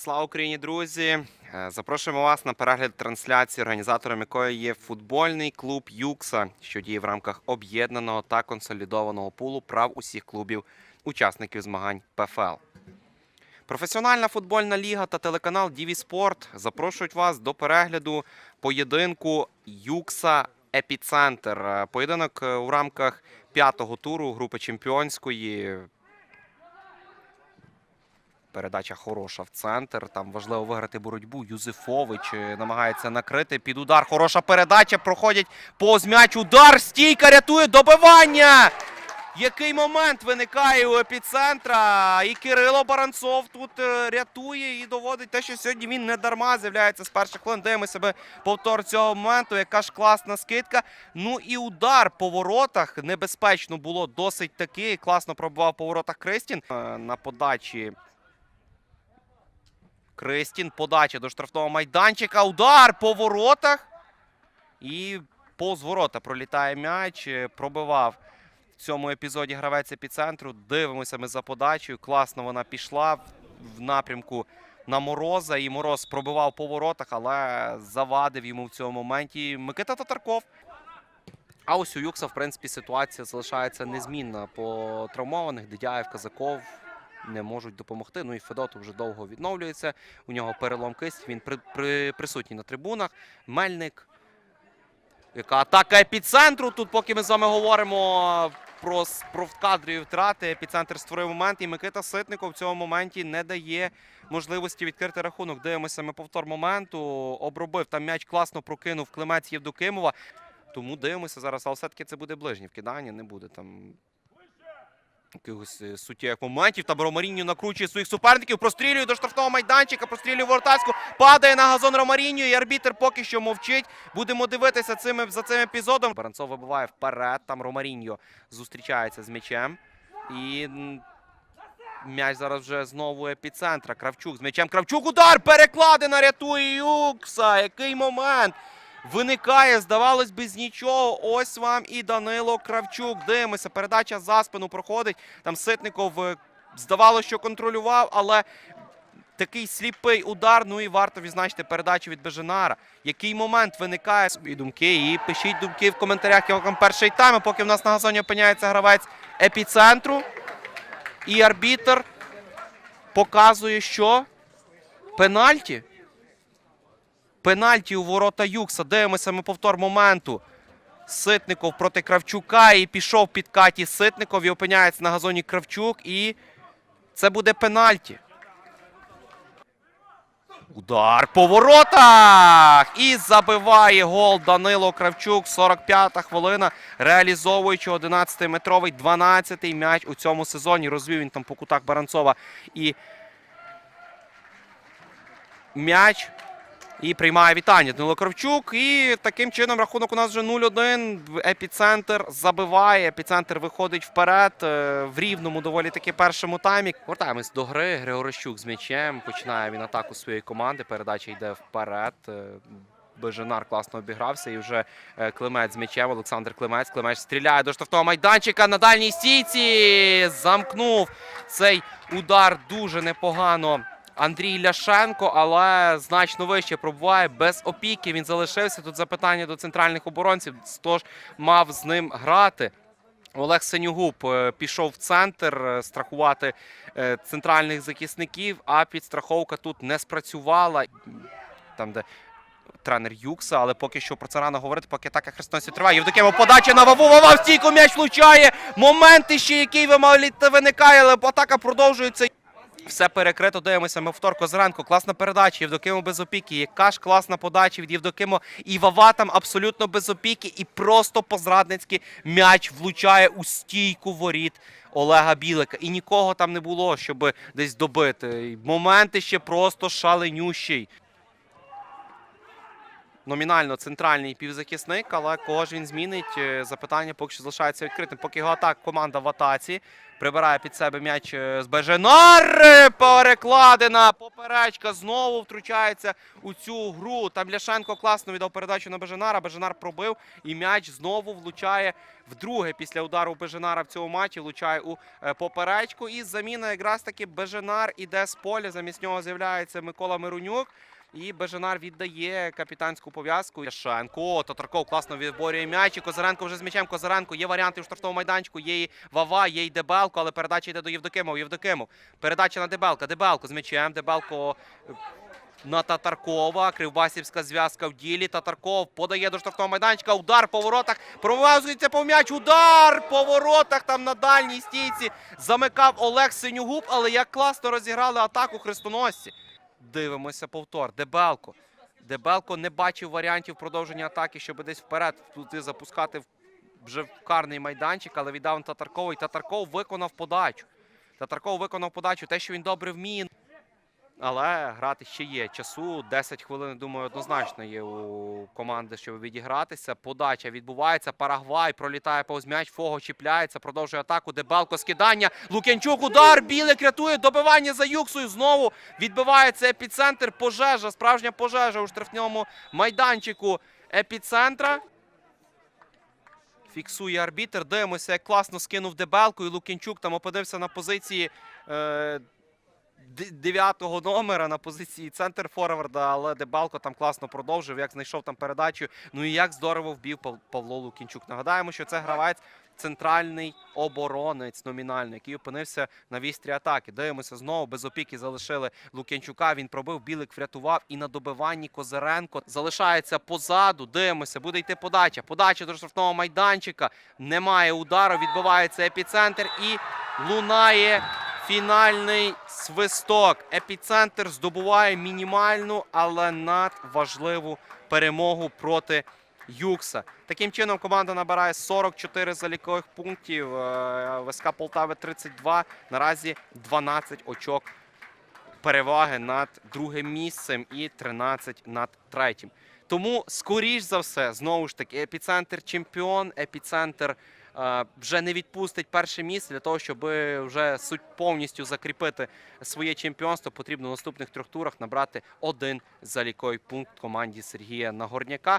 Слава Україні, друзі! Е, Запрошуємо вас на перегляд трансляції, організатором якої є футбольний клуб Юкса, що діє в рамках об'єднаного та консолідованого пулу прав усіх клубів, учасників змагань ПФЛ. Професіональна футбольна ліга та телеканал Діві Спорт запрошують вас до перегляду поєдинку Юкса Епіцентр. Е, Поєдинок е, у рамках п'ятого туру групи чемпіонської. Передача хороша в центр. Там важливо виграти боротьбу. Юзефович е, намагається накрити під удар. Хороша передача. Проходять повз м'яч. Удар. Стійка рятує добивання. Який момент виникає у епіцентра? І Кирило Баранцов тут е, рятує і доводить те, що сьогодні він не дарма з'являється з перших хвилин. Дивимося себе повтор цього моменту. Яка ж класна скидка. Ну і удар по воротах небезпечно було досить таки. Класно пробував по воротах Кристін Е, на подачі. Кристін, подача до штрафного майданчика. Удар по воротах. І повз ворота пролітає м'яч. е, Пробивав в цьому епізоді гравець епіцентру. Дивимося ми за подачею. Класно вона пішла в- напрямку на Мороза. І Мороз пробивав по воротах, але завадив йому в цьому моменті Микита Татарков. А ось у Юкса, в принципі, ситуація залишається незмінна по травмованих. Дедяєв, Казаков не можуть допомогти. Ну і Федотов вже довго відновлюється. У нього перелом кисть. Він при, при, присутній на трибунах. Мельник. Яка атака епіцентру? Тут, поки ми з вами говоримо про, про вкадрові втрати, епіцентр створив момент, і Микита Ситников в цьому моменті не дає можливості відкрити рахунок. Дивимося ми повтор моменту. Обробив там м'яч класно прокинув Климець Євдокимова. Тому дивимося зараз, але все-таки це буде ближнє вкидання, не буде там якихось е, суттєвих моментів. Там Ромаріньо накручує своїх суперників, прострілює до штрафного майданчика, прострілює воротарську, падає на газон Ромаріньо, і арбітер поки що мовчить. Будемо дивитися цим, за цим епізодом. Баранцов вибиває вперед, там Ромаріньо зустрічається з м'ячем. І м'яч зараз вже знову епіцентра. Кравчук з м'ячем. Кравчук удар! Перекладина рятує Юкса. Який момент! Виникає, здавалось би, з нічого. Ось вам і Данило Кравчук. Дивимося, передача за спину проходить. Там Ситников е, здавалося, що контролював, але такий сліпий удар. Ну і варто відзначити передачу від Беженара. Який момент виникає собі думки? І пишіть думки в коментарях, як вам перший тайм, поки в нас на газоні опиняється гравець епіцентру. І арбітр показує, що пенальті. Пенальті у ворота Юкса. Дивимося ми повтор моменту. Ситников проти Кравчука. І пішов під Каті Ситников. І опиняється на газоні Кравчук. І це буде пенальті. Удар по воротах! І забиває гол Данило Кравчук. 45-та хвилина. Реалізовуючи 11-метровий 12-й м'яч у цьому сезоні. Розвів він там по кутах Баранцова. І м'яч. І приймає вітання Данило Кравчук. І таким чином рахунок у нас вже 0-1. Епіцентр забиває. Епіцентр виходить вперед е, в рівному доволі таки першому таймі. Вертаємось до гри. Григорищук з м'ячем. Починає він атаку своєї команди. Передача йде вперед. Е, Беженар класно обігрався. І вже е, Климець з м'ячем. Олександр Климець. Климець стріляє до штрафного майданчика на дальній стійці. Замкнув цей удар дуже непогано. Андрій Ляшенко, але значно вище пробуває без опіки. Він залишився. Тут запитання до центральних оборонців. Тож мав з ним грати. Олег Сенюгуб е, пішов в центр е, страхувати е, центральних захисників, а підстраховка тут не спрацювала. Там, де тренер Юкса, але поки що про це рано говорити, поки атака Хрестоносі триває. Євдокимов подача на Ваву, Вава в стійку м'яч влучає. Моменти ще, який виникає, але атака продовжується. Все перекрито, дивимося. Ми вторко зранку. Класна передача. Євдокимо без опіки. Яка ж класна подача від Євдокимо. І Вава там абсолютно без опіки. І просто по-зрадницьки м'яч влучає у стійку воріт Олега Білика. І нікого там не було, щоб десь добити. Моменти ще просто шаленющий. Номінально центральний півзахисник, але кого ж він змінить? е, Запитання поки що залишається відкритим. Поки його атак команда в атаці. Прибирає під себе м'яч е, з Беженар. Перекладена поперечка. Знову втручається у цю гру. Там Ляшенко класно віддав передачу на Беженара. Беженар пробив і м'яч знову влучає вдруге після удару Беженара в цьому матчі. Влучає у е, поперечку. І заміна якраз таки Беженар іде з поля. Замість нього з'являється Микола Миронюк. І Бежанар віддає капітанську пов'язку. Яшенко. Татарков класно виборює м'яч. І Козаренко вже з м'ячем. Козаренко. Є варіанти у штрафному майданчику. Є і Вава, є і Дебелко, але передача йде до Євдокимова. Євдокимов. Передача на Дебелка. Дебелко з м'ячем. Дебелко на Татаркова. Кривбасівська зв'язка в ділі. Татарков подає до штрафного майданчика. Удар по воротах. Промивається по м'яч. Удар по воротах. Там на дальній стійці замикав Олег Синюгуб. Але як класно розіграли атаку хрестоносці. Дивимося повтор. Дебелко. Дебелко не бачив варіантів продовження атаки, щоб десь вперед туди запускати вже в карний майданчик, але віддав Татаркову. І Татарков виконав подачу. Татарков виконав подачу. Те, що він добре вміє. Але грати ще є часу. 10 хвилин, думаю, однозначно є у команди, щоб відігратися. Подача відбувається. Парагвай пролітає повз м'яч. Фого чіпляється, продовжує атаку. Дебелко скидання. Лук'янчук удар. Білик рятує добивання за Юксою. Знову відбивається епіцентр. Пожежа, справжня пожежа у штрафному майданчику епіцентра. Фіксує арбітр. Дивимося, як класно скинув Дебелку. І Лук'янчук там опинився на позиції. Е- дев'ятого номера на позиції центр форварда, але Дебалко там класно продовжив, як знайшов там передачу. Ну і як здорово вбив Павло Лукінчук. Нагадаємо, що це гравець центральний оборонець номінальний, який опинився на вістрі атаки. Дивимося знову без опіки залишили Лук'янчука. Він пробив, білик врятував і на добиванні Козиренко залишається позаду. Дивимося, буде йти подача. Подача до штрафного майданчика. Немає удару. Відбивається епіцентр і лунає Фінальний свисток. Епіцентр здобуває мінімальну, але надважливу перемогу проти Юкса. Таким чином команда набирає 44 залікових пунктів. е, ВСК Полтави 32. Наразі 12 очок переваги над другим місцем і 13 над третім. Тому, скоріш за все, знову ж таки, епіцентр чемпіон, епіцентр вже не відпустить перше місце для того, щоб вже суть повністю закріпити своє чемпіонство. Потрібно в наступних трьох турах набрати один заліковий пункт команді Сергія Нагорняка.